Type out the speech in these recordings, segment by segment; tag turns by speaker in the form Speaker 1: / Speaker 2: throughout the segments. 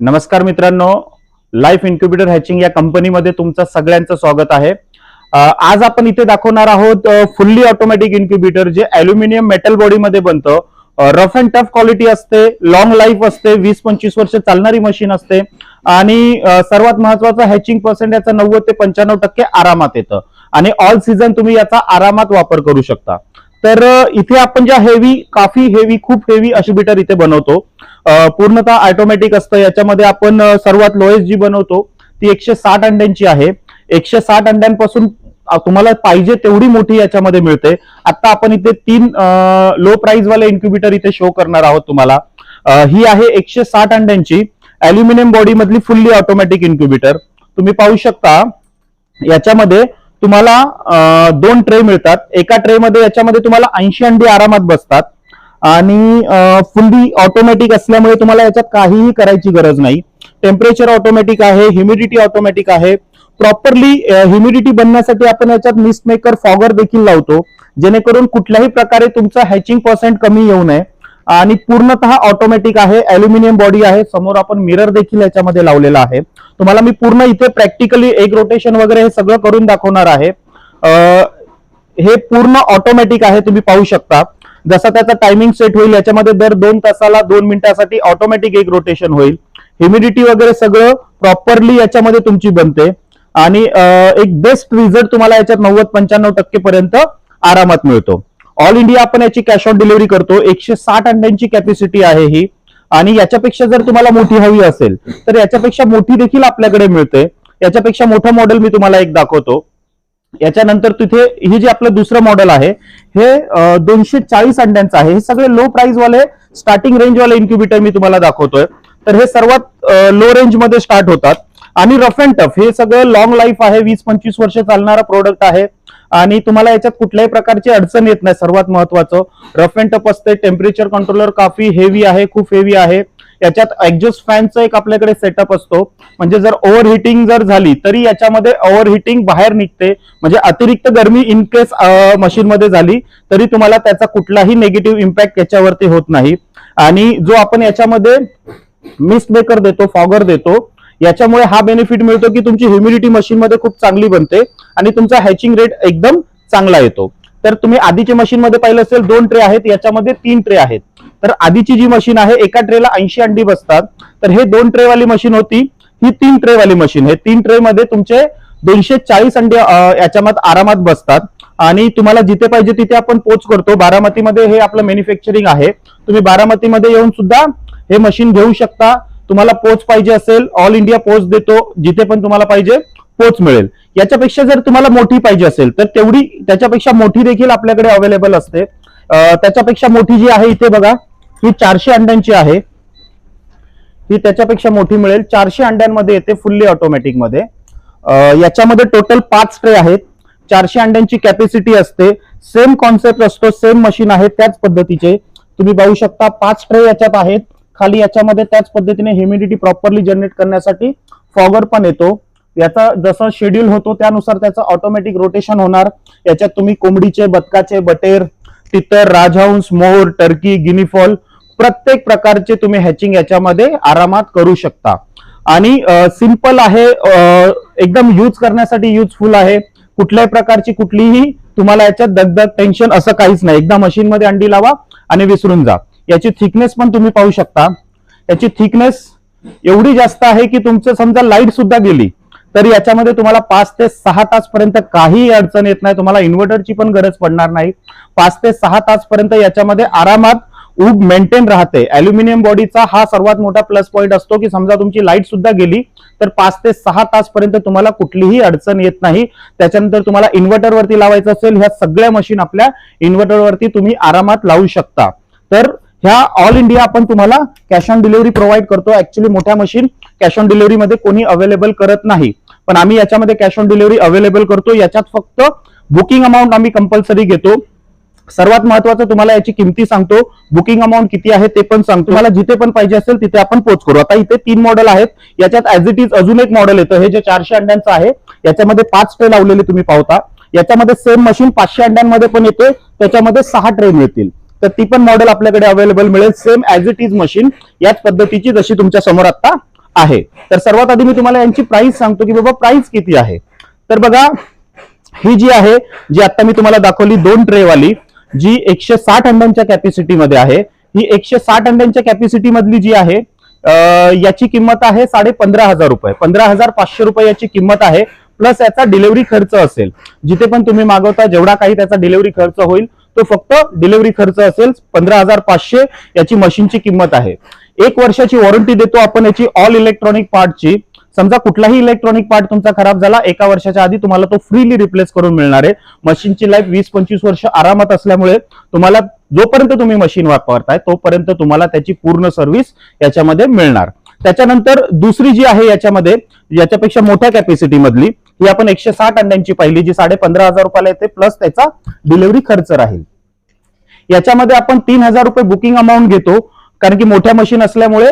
Speaker 1: नमस्कार मित्रांनो life incubator hatching या कंपनीमध्ये तुमचं सगळ्यांचं स्वागत आहे. आज आपण इथे दाखवणार आहोत फुल्ली ऑटोमॅटिक इन्क्युबेटर जे अल्युमिनियम मेटल बॉडीमध्ये बनतं. रफ अँड टफ क्वालिटी असते लॉंग लाईफ असते वीस पंचवीस वर्ष चालणारी मशीन असते. आणि सर्वात महत्वाचं हॅचिंग पर्सेंट याचा नव्वद ते पंच्याण्णव टक्के आरामात येतं. आणि ऑल सीझन तुम्ही याचा आरामात वापर करू शकता. तर इथे आपण ज्या हेवी काफी हेवी खूप हेवी अशी बिटर इथे बनवतो. पूर्णतः ऑटोमॅटिक असतं. याच्यामध्ये आपण सर्वात लोएस्ट जी बनवतो ती एकशे साठ अंड्यांची आहे. एकशे साठ अंड्यांपासून तुम्हाला पाहिजे तेवढी मोठी याच्यामध्ये मिळते. आता आपण इथे तीन लो प्राइस वाले इन्क्युबेटर इथे शो करणार आहोत तुम्हाला. ही आहे एकशे साठ अंड्यांची अॅल्युमिनियम बॉडी मधली फुल्ली ऑटोमॅटिक इन्क्युबेटर तुम्ही पाहू शकता याच्यामध्ये तुम्हाला दोन ट्रे मिळतात. एका ट्रे मध्ये याच्यामध्ये तुम्हाला ऐंशी अंडी आरामात बसतात. आणि फुल्ली ऑटोमॅटिक असल्यामुळे तुम्हाला याच्यात काहीही करायची गरज नाही. टेम्परेचर ऑटोमॅटिक आहे ह्युमिडिटी ऑटोमॅटिक आहे. प्रॉपरली ह्युमिडिटी बनण्यासाठी आपण याच्यात मिस्ट मेकर फॉगर देखील लावतो. जेणेकरून कुठल्याही प्रकारे तुमचा हॅचिंग पर्सेंट कमी येऊ नये. आणि पूर्णतः ऑटोमॅटिक आहे अल्युमिनियम बॉडी आहे. समोर आपण मिरर देखील याच्यामध्ये लावलेला आहे. तुम्हाला मी पूर्ण इथे प्रॅक्टिकली एक रोटेशन वगैरे हे सगळं करून दाखवणार आहे. हे पूर्ण ऑटोमॅटिक आहे तुम्ही पाहू शकता. जसा त्याचा टायमिंग सेट होईल याच्यामध्ये दर दोन तासाला दोन मिनिटासाठी ऑटोमॅटिक एक रोटेशन होईल. ह्युमिडिटी वगैरे सगळं प्रॉपरली याच्यामध्ये तुमची बनते. आणि एक बेस्ट रिझल्ट तुम्हाला याच्यात नव्वद पंच्याण्णव टक्के पर्यंत आरामात मिळतो. ऑल इंडिया आपण याची कॅश ऑन डिलिव्हरी करतो. एकशे साठ अंड्यांची कॅपॅसिटी आहे ही. आणि याच्यापेक्षा जर तुम्हाला मोठी हवी असेल तर याच्यापेक्षा मोठी देखील आपल्याकडे मिळते. याच्यापेक्षा मोठं मॉडेल मी तुम्हाला एक दाखवतो. याच्यानंतर तिथे ही जे आपलं दुसरं मॉडेल आहे हे दोनशे चाळीस अंड्यांचं आहे. हे सगळे लो प्राइस वाले स्टार्टिंग रेंज वाले इन्क्युबेटर मी तुम्हाला दाखवतोय. तर हे सर्वात लो रेंजमध्ये स्टार्ट होतात. आणि रफ अँड टफ हे सगळं लॉंग लाईफ आहे. वीस पंचवीस वर्ष चालणारा प्रोडक्ट आहे. आणि तुम्हाला याच्यात कुठल्याही प्रकारची अडचण येत नाही. सर्वात महत्वाचं रफ अँड टफ असते. टेम्परेचर कंट्रोलर काफी हेवी आहे खूप हेवी आहे. याच्यात एक्झॉस्ट फॅनचं एक आपल्याकडे सेटअप असतो. म्हणजे जर ओव्हर हिटिंग जर झाली तरी याच्यामध्ये ओव्हर हिटिंग बाहेर निघते. म्हणजे अतिरिक्त गरमी इन केस मशीनमध्ये झाली तरी तुम्हाला त्याचा कुठलाही निगेटिव्ह इम्पॅक्ट याच्यावरती होत नाही. आणि जो आपण याच्यामध्ये मिस्ट मेकर देतो फॉगर देतो याच्यामुळे हा बेनिफिट मिळतो की तुमची ह्युमिडिटी मशीन मध्ये खूप चांगली बनते आणि तुमचा हॅचिंग रेट एकदम चांगला येतो. तर तुम्ही आधीच्या मशीन मध्ये पाहिलं असेल दोन ट्रे आहेत याच्यामध्ये तीन ट्रे आहेत. तर आधीची जी मशीन आहे एका ट्रेला ऐंशी अंडी बसतात. तर हे दोन ट्रे वाली मशीन होती ही तीन ट्रे वाली मशीन हे तीन ट्रे मध्ये तुमचे दोनशे चाळीस अंडे याच्यामध्ये आरामात बसतात. आणि तुम्हाला जिथे पाहिजे तिथे आपण पोच करतो. बारामतीमध्ये हे आपलं मॅन्युफॅक्चरिंग आहे. तुम्ही बारामतीमध्ये येऊन सुद्धा हे मशीन घेऊ शकता. तुम्हाला पोच पाहिजे असेल ऑल इंडिया पोच देतो जिथे पण तुम्हाला पाहिजे पोच मिळेल. याच्यापेक्षा जर तुम्हाला मोठी पाहिजे असेल तर तेवढी त्याच्यापेक्षा मोठी देखील आपल्याकडे अवेलेबल असते. त्याच्यापेक्षा मोठी जी आहे इथे बघा ही चारशे अंड्यांची आहे. ही त्याच्यापेक्षा मोठी मिळेल. चारशे अंड्यांमध्ये येते फुल्ली ऑटोमॅटिकमध्ये. याच्यामध्ये टोटल पाच ट्रे आहेत. चारशे अंड्यांची कॅपॅसिटी असते. सेम कॉन्सेप्ट असतो सेम मशीन आहे त्याच पद्धतीचे. तुम्ही पाहू शकता पाच ट्रे याच्यात आहेत. खाली याच्यामध्ये त्याच पद्धतीने ह्युमिडिटी प्रॉपरली जनरेट करण्यासाठी फॉगर पण येतो. याचा जसं शेड्यूल होतो त्यानुसार त्याचं ऑटोमॅटिक रोटेशन होणार. याच्यात तुम्ही कोंबडीचे बदकाचे बटेर तितर राजहंस मोर टर्की गिनीफॉल प्रत्येक प्रकारचे तुम्ही हॅचिंग याच्यामध्ये आरामात करू शकता. आणि सिंपल आहे एकदम यूज करण्यासाठी युजफुल आहे. कुठल्याही प्रकारची कुठलीही तुम्हाला याच्यात दगदग टेन्शन असं काहीच नाही. एकदा मशीनमध्ये अंडी लावा आणि विसरून जा. याची थिकनेस पण तुम्ही पाहू शकता. याची थिकनेस एवढी जास्त आहे की तुमचं समजा लाइट सुद्धा गेली तर याच्यामध्ये तुम्हाला पाच ते सहा तास पर्यंत काही अडचण येत नाही. तुम्हाला इन्व्हर्टरची पण गरज पडणार नाही. पाच ते सहा तास पर्यंत याच्यामध्ये आरामात ऊब मेंटेन राहते. अल्युमिनियम बॉडीचा हा सर्वात मोठा प्लस पॉईंट असतो की समजा तुमची लाइट सुद्धा गेली तर पाच ते सहा तास पर्यंत तुम्हाला कुठलीही अडचण येत नाही. त्याच्यानंतर तुम्हाला इन्व्हर्टर वरती लावायचं असेल ह्या सगळ्या मशीन आपल्या इन्व्हर्टर वरती तुम्ही आरामात लावू शकता. तर ह्या ऑल इंडिया आपण तुम्हाला कॅश ऑन डिलिव्हरी प्रोव्हाइड करतो. ऍक्च्युली मोठ्या मशीन कॅश ऑन डिलिव्हरी मध्ये कोणी अवेलेबल करत नाही. पण आम्ही याच्यामध्ये कॅश ऑन डिलिव्हरी अवेलेबल करतो. याच्यात फक्त बुकिंग अमाऊंट आम्ही कंपल्सरी घेतो. सर्वात महत्वाचं तुम्हाला याची किमती सांगतो. बुकिंग अमाऊंट किती आहे ते पण सांगतो. तुम्हाला जिथे पण पाहिजे असेल तिथे आपण पोच करू. आता इथे तीन मॉडेल आहेत. याच्यात ऍज इट इज अजून एक मॉडेल येतं. हे जे चारशे अंड्यांचं आहे याच्यामध्ये पाच ट्रे लावलेले तुम्ही पाहता. याच्यामध्ये सेम मशीन पाचशे अंड्यांमध्ये पण येते त्याच्यामध्ये सहा ट्रे येतील तर ती पण मॉडेल आपल्याकडे अवेलेबल मिळेल. Same as it is machine याच पद्धतीची जशी तुमच्यासमोर आता आहे. तर सर्वात आधी मी तुम्हाला यांची प्राइस सांगतो की बाबा प्राइस किती आहे. तर बघा ही जी आहे जी आता मी तुम्हाला दाखवली दोन ट्रेवाली जी एकशे साठ अंड्यांच्या कॅपॅसिटीमध्ये आहे. ही एकशे साठ अंड्यांच्या कॅपॅसिटी मधली जी आहे याची किंमत आहे साडे पंधरा हजार रुपये. पंधरा हजार पाचशे रुपये याची किंमत आहे प्लस याचा डिलिव्हरी खर्च असेल. जिथे पण तुम्ही मागवता जेवढा काही त्याचा डिलिव्हरी खर्च होईल तो फक्त डिलिव्हरी खर्च असेल पंधरा हजार पाचशे याची मशीनची किंमत आहे. एक वर्षाची वॉरंटी देतो आपण याची ऑल इलेक्ट्रॉनिक पार्टची समजा कुठलाही इलेक्ट्रॉनिक पार्ट तुमचा खराब झाला एका वर्षाच्या आधी तुम्हाला तो फ्रीली रिप्लेस करून मिळणार आहे. मशीनची लाईफ वीस पंचवीस वर्ष आरामात असल्यामुळे तुम्हाला जोपर्यंत तुम्ही मशीन वापरताय तोपर्यंत तुम्हाला त्याची पूर्ण सर्व्हिस याच्यामध्ये मिळणार. त्याच्यानंतर दुसरी जी आहे याच्यामध्ये याच्यापेक्षा मोठ्या कॅपॅसिटी मधली ही आपण एकशे साठ अंड्यांची पाहिली जी साडे पंधरा हजार रुपयाला येते प्लस त्याचा डिलिव्हरी खर्च राहील. याच्यामध्ये आपण तीन हजार रुपये बुकिंग अमाऊंट घेतो कारण की मोठ्या मशीन असल्यामुळे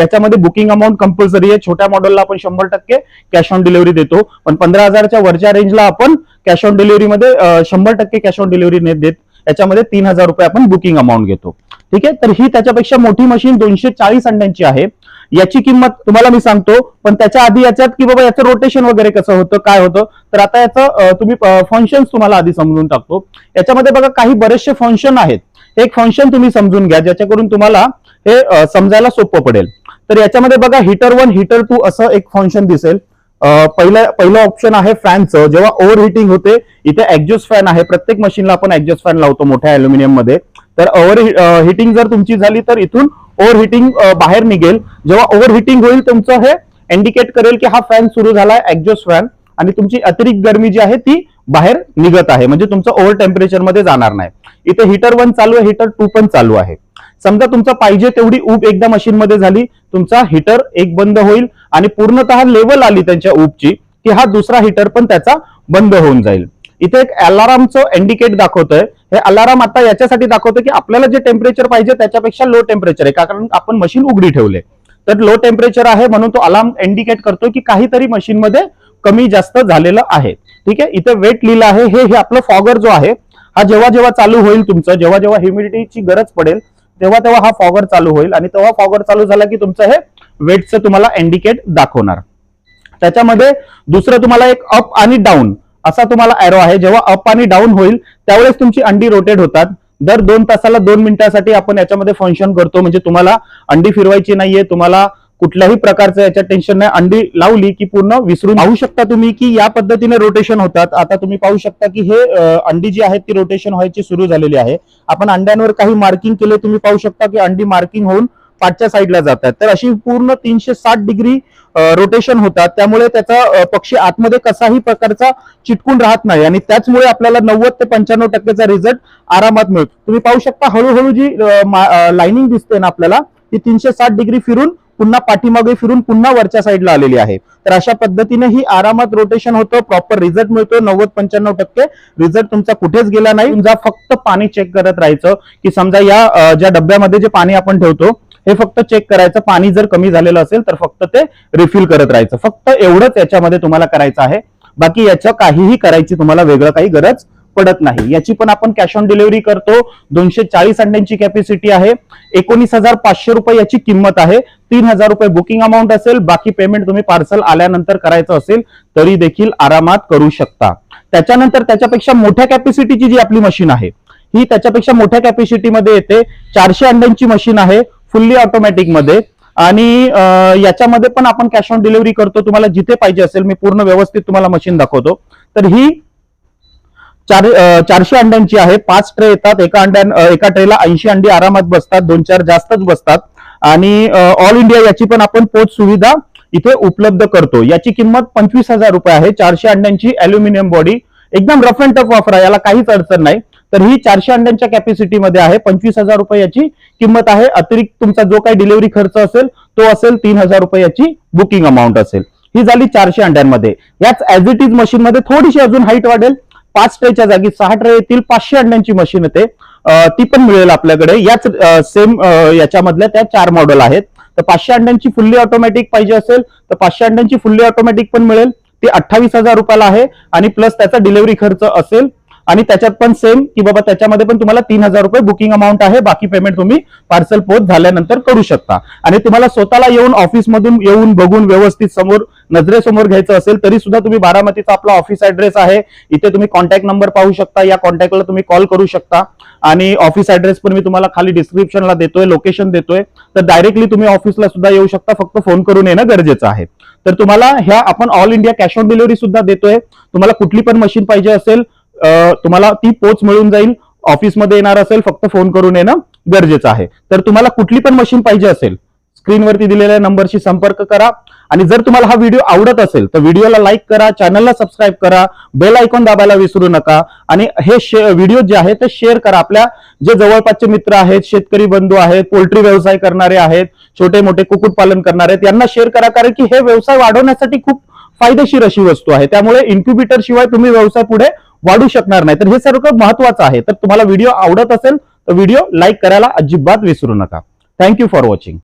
Speaker 1: याच्यामध्ये बुकिंग अमाऊंट कंपल्सरी आहे. छोट्या मॉडेलला आपण शंभर टक्के कॅश ऑन डिलिव्हरी देतो. पण पंधरा हजारच्या वरच्या रेंजला आपण कॅश ऑन डिलिव्हरीमध्ये शंभर टक्के कॅश ऑन डिलिव्हरी नाही देत याच्यामध्ये तीन हजार रुपये आपण बुकिंग अमाऊंट घेतो. ठीक आहे? तर ही त्याच्यापेक्षा मोठी मशीन दोनशे चाळीस अंड्यांची आहे. याची किंमत तुम्हाला मी सांगतो पण त्याच्या आधी याच्यात की बाबा याचं रोटेशन वगैरे कसं होतं काय होतं तर आता याचं तुम्ही फंक्शन तुम्हाला आधी समजून टाकतो. याच्यामध्ये बघा काही बरेचसे फंक्शन आहेत. एक फंक्शन तुम्ही समजून घ्या ज्याच्याकडून तुम्हाला हे समजायला सोपं पडेल. तर याच्यामध्ये बघा हिटर वन हिटर टू असं एक फंक्शन दिसेल. पहिलं पहिलं ऑप्शन आहे फॅनचं जेव्हा ओव्हर हिटिंग होते इथे एक्झॉस्ट फॅन आहे. प्रत्येक मशीनला आपण एक्झॉस्ट फॅन लावतो मोठ्या अल्युमिनियममध्ये. तर ओव्हर हिटिंग जर तुमची झाली तर इथून ओव्हर हिटिंग बाहेर निघेल. जेव्हा ओव्हर हिटिंग होईल तुमचं हे इंडिकेट करेल की हा फॅन सुरू झालाय एक्झॉस्ट फॅन आणि तुमची अतिरिक्त गरमी जी आहे ती बाहेर निघत आहे. म्हणजे तुमचं ओव्हर टेम्परेचरमध्ये जाणार नाही. इथे हिटर वन चालू आहे हिटर टू पण चालू आहे. समजा तुमचा पाहिजे तेवढी ऊब एकदा मशीन मध्ये झाली तुमचा हिटर एक बंद होईल. आणि पूर्णतः लेवल आली त्यांच्या ऊबची की हा दुसरा हिटर पण त्याचा बंद होऊन जाईल. इथे एक अलारामचं इंडिकेट दाखवतोय. हे अलाराम आता याच्यासाठी दाखवतो की आपल्याला जे टेम्परेचर पाहिजे त्याच्यापेक्षा लो टेम्परेचर आहे. कारण आपण मशीन उघडी ठेवले. तर लो टेम्परेचर आहे म्हणून तो अलार्म इंडिकेट करतो की काहीतरी मशीन मध्ये कमी जास्त झालेलं आहे. ठीक आहे? इथे वेट लिहिलं आहे. हे हे आपलं फॉगर जो आहे हा जेव्हा जेव्हा चालू होईल तुमचं जेव्हा जेव्हा ह्युमिडिटीची गरज पडेल तेव्हा तेव्हा हा फॉगर चालू होईल आणि तेव्हा फॉगर चालू झाला की तुमचं हे वेटचं तुम्हाला इंडिकेट दाखवणार. त्याच्यामध्ये दुसरं तुम्हाला एक अप आणि डाऊन असा तुम्हाला एरो आहे. जेव्हा अप आणि डाऊन होईल त्यावेळेस तुमची अंडी रोटेट होतात. दर दोन तासाला दोन मिनिटासाठी आपण याच्यामध्ये फंक्शन करतो. म्हणजे तुम्हाला अंडी फिरवायची नाहीये. तुम्हाला कुठल्याही प्रकारचं याच्या टेन्शन नाही. अंडी लावली की पूर्ण विसरून पाहू शकता तुम्ही की या पद्धतीने रोटेशन होतात. आता तुम्ही पाहू शकता की हे अंडी जी आहेत ती रोटेशन व्हायची सुरू झालेली आहे. आपण अंड्यांवर काही मार्किंग केले तुम्ही पाहू शकता की अंडी मार्किंग होऊन पाठच्या साईडला जातात. तर अशी पूर्ण तीनशे साठ डिग्री रोटेशन होतात. त्यामुळे त्याचा पक्षी आतमध्ये कसाही प्रकारचा चिटकून राहत नाही. आणि त्याचमुळे आपल्याला नव्वद ते पंच्याण्णव टक्केचा रिझल्ट आरामात मिळतो. तुम्ही पाहू शकता हळूहळू जी लाइनिंग दिसते ना आपल्याला ती तीनशे साठ डिग्री फिरून पुन्हा पाठीमागे फिरून पुन्हा वरच्या साईडला आलेली आहे. तर अशा पद्धतीने ही आरामात रोटेशन होतं प्रॉपर रिझल्ट मिळतो नव्वद पंच्याण्णव टक्के. रिझल्ट तुमचा कुठेच गेला नाही. तुमचा फक्त पाणी चेक करत राहायचं. की समजा या ज्या डब्यामध्ये जे पाणी आपण ठेवतो हे फक्त चेक करायचं. पाणी जर कमी झालेलं असेल तर फक्त ते रिफिल करत राहायचं. फक्त एवढंच याच्यामध्ये तुम्हाला करायचं आहे. बाकी याचं काहीही करायची तुम्हाला वेगळं काही गरज पडत नाही. याची पण आपण कॅश ऑन डिलिव्हरी करतो. दोनशे चाळीस अंड्यांची कॅपॅसिटी आहे. एकोणीस हजार पाचशे रुपये याची किंमत आहे. तीन हजार रुपये बुकिंग अमाऊंट असेल. बाकी पेमेंट तुम्ही पार्सल आल्यानंतर करायचं असेल तरी देखील आरामात करू शकता. त्याच्यानंतर त्याच्यापेक्षा मोठ्या कॅपॅसिटीची जी आपली मशीन आहे ही त्याच्यापेक्षा मोठ्या कॅपॅसिटीमध्ये येते. चारशे अंड्यांची मशीन आहे. फुल्ली ऑटोमॅटिकमध्ये. आणि याच्यामध्ये पण आपण कॅश ऑन डिलिव्हरी करतो. तुम्हाला जिथे पाहिजे असेल मी पूर्ण व्यवस्थित तुम्हाला मशीन दाखवतो. तर ही चार चारशे अंड्यांची आहे. पाच ट्रे येतात. एका अंड्या एका ट्रेला ऐंशी अंडी आरामात बसतात. दोन चार जास्तच बसतात. आणि ऑल इंडिया याची पण आपण पोच सुविधा इथे उपलब्ध करतो. याची किंमत पंचवीस हजार रुपये आहे. चारशे अंड्यांची अल्युमिनियम बॉडी एकदम रफ अँड टफ वापरा. याला काहीच अडचण नाही. तर ही चारशे अंड्यांच्या कॅपॅसिटीमध्ये आहे. पंचवीस हजार रुपये याची किंमत आहे. अतिरिक्त तुमचा जो काही डिलिव्हरी खर्च असेल तो असेल तीन हजार रुपये याची बुकिंग अमाऊंट असेल. ही झाली चारशे अंड्यांमध्ये. याच ऍज इट इज मशीनमध्ये थोडीशी अजून हाईट वाढेल. पाच ट्रेच्या जागी सहा ट्रे येतील. पाचशे अंड्यांची मशीन येते. ती पण मिळेल आपल्याकडे. याच सेम याच्यामधल्या त्या चार मॉडेल आहेत. तर पाचशे अंड्यांची फुल्ली ऑटोमॅटिक पाहिजे असेल तर पाचशे अंड्यांची फुल्ली ऑटोमॅटिक पण मिळेल. ती अठ्ठावीस हजार रुपयाला आहे. आणि प्लस त्याचा डिलिव्हरी खर्च असेल आणि त्याच्यात पण सेम की बाबा त्याच्यामध्ये पण तुम्हाला तीन हजार रुपये बुकिंग अमाऊंट आहे. बाकी पेमेंट तुम्ही पार्सल पोच झाल्यानंतर करू शकता. आणि तुम्हाला स्वतःला येऊन ऑफिसमधून येऊन बघून व्यवस्थित समोर नजरेसमोर घ्यायचं असेल तरी सुद्धा तुम्ही बारामतीचा आपला ऑफिस ऍड्रेस आहे. इथे तुम्ही कॉन्टॅक्ट नंबर पाहू शकता. या कॉन्टॅक्टला तुम्ही कॉल करू शकता. आणि ऑफिस ऍड्रेस पण मी तुम्हाला खाली डिस्क्रिप्शनला देतोय लोकेशन देतोय. तर डायरेक्टली तुम्ही ऑफिसला सुद्धा येऊ शकता. फक्त फोन करून येणं गरजेचं आहे. तर तुम्हाला ह्या आपण all India cash on delivery सुद्धा देतोय. तुम्हाला कुठली पण मशीन पाहिजे असेल तुम्हाला ती पोच मिळून जाईल. ऑफिसमध्ये येणार असेल फक्त फोन करून येणं गरजेचं आहे. तर तुम्हाला कुठली पण मशीन पाहिजे असेल स्क्रीनवरती दिलेल्या नंबरशी संपर्क करा. आणि जर तुम्हाला हा व्हिडिओ आवडत असेल तर व्हिडिओला लाईक करा चॅनलला सबस्क्राईब करा बेल आयकॉन दाबायला विसरू नका. आणि हे व्हिडिओ जे आहे ते शेअर करा. आपल्या जे जवळपासचे मित्र आहेत शेतकरी बंधू आहेत पोल्ट्री व्यवसाय करणारे आहेत छोटे मोठे कुक्कुटपालन करणारे आहेत यांना शेअर करा. कारण की हे व्यवसाय वाढवण्यासाठी खूप फायदेशीर अशी वस्तू आहे. त्यामुळे इन्क्युबेटर शिवाय तुम्ही व्यवसाय पुढे वाढू शकणार नाही. तर हे सर्व महत्वाचं आहे. तर तुम्हाला व्हिडिओ आवडत असेल तर व्हिडिओ लाईक करायला अजिबात विसरू नका. Thank you for watching